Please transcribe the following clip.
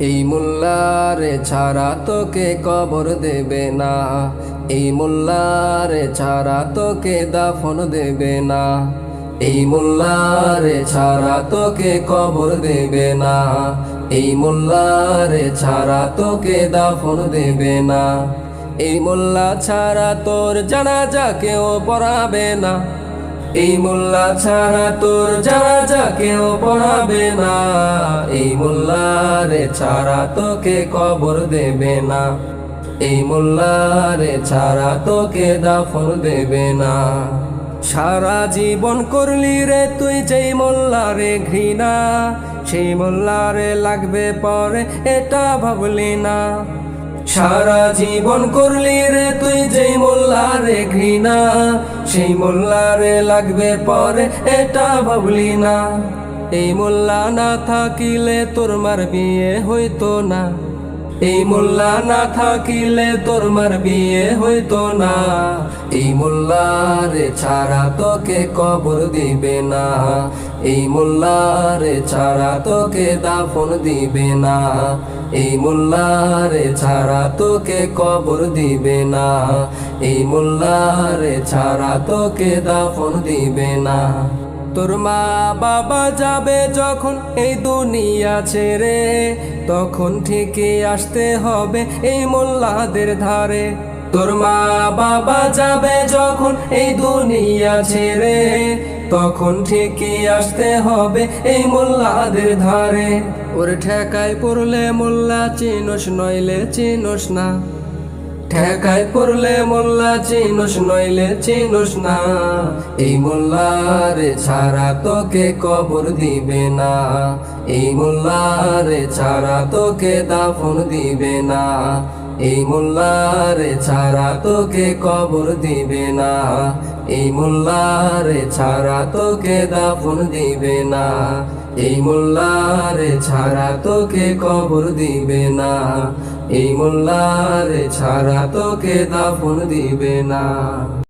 এই মোল্লারে ছাড়া তোকে কবর দেবে না। এই মোল্লারে ছাড়া তোকে দাফন দেবে না। এই মোল্লারে ছাড়া তোকে কবর দেবে না। এই মোল্লারে ছাড়া তোকে দাফন দেবে না। এই মোল্লা ছাড়া তোর জানাজা কেউ পড়াবে না। এই মোল্লা ছাড়া তোর জানাজা কেউ পড়াবে না। এই মোল্লারে ছাড়া তোকে কবর দেবে না। এই মোল্লারে ছাড়া তোকে দাফন দেবে না। সারা জীবন করলি রে তুই যেই মোল্লারে ঘৃণা, সেই মোল্লারে লাগবে পরে, এটা ভাবলি না। সারা জীবন করলি রে তুই যেই মোল্লারে ঘৃণা, সেই মোল্লারে লাগবে পরে, এটা ভাবলি না। এই মোল্লা না থাকিলে তোর মার বিয়ে হইতো না। এই মোল্লা না থাকিলে তোর মার বিয়ে হইতো না। এই মোল্লারে ছাড়া তোকে কবর দিবে না। এই মোল্লারে ছাড়া তোকে দাফন দিবে না। এই মোল্লারে ছাড়া তোকে কবর দিবে না। এই মোল্লারে ছাড়া তোকে দাফন দিবে না। তোর মা বাবা যাবে যখন এই দুনিয়া ছেড়ে, তখন ঠিকই আসতে হবে এই মোল্লাদের ধারে। তোর মা বাবা যাবে যখন এই দুনিয়া ছেড়ে, তখন ঠিকই আসতে হবে এই মোল্লাদের ধারে। ওর ঠেকায় পড়লে মোল্লা চিনস, নইলে চিনস না। ঠেকায় পড়লে মোল্লা চিনুস, নইলে চিনুস না। এই মোল্লার ছাড়া তোকে কবর দিবে না। এই মোল্লার ছাড়া তোকে দাফন দিবে না। এই মোল্লার ছাড়া তোকে কবর দিবে না। এই মোল্লারে ছাড়া তোকে দাফন দিবে না। এই মোল্লারে ছাড়া তোকে কবর দিবে না। এই মোল্লারে ছাড়া তোকে দাফন দিবে না।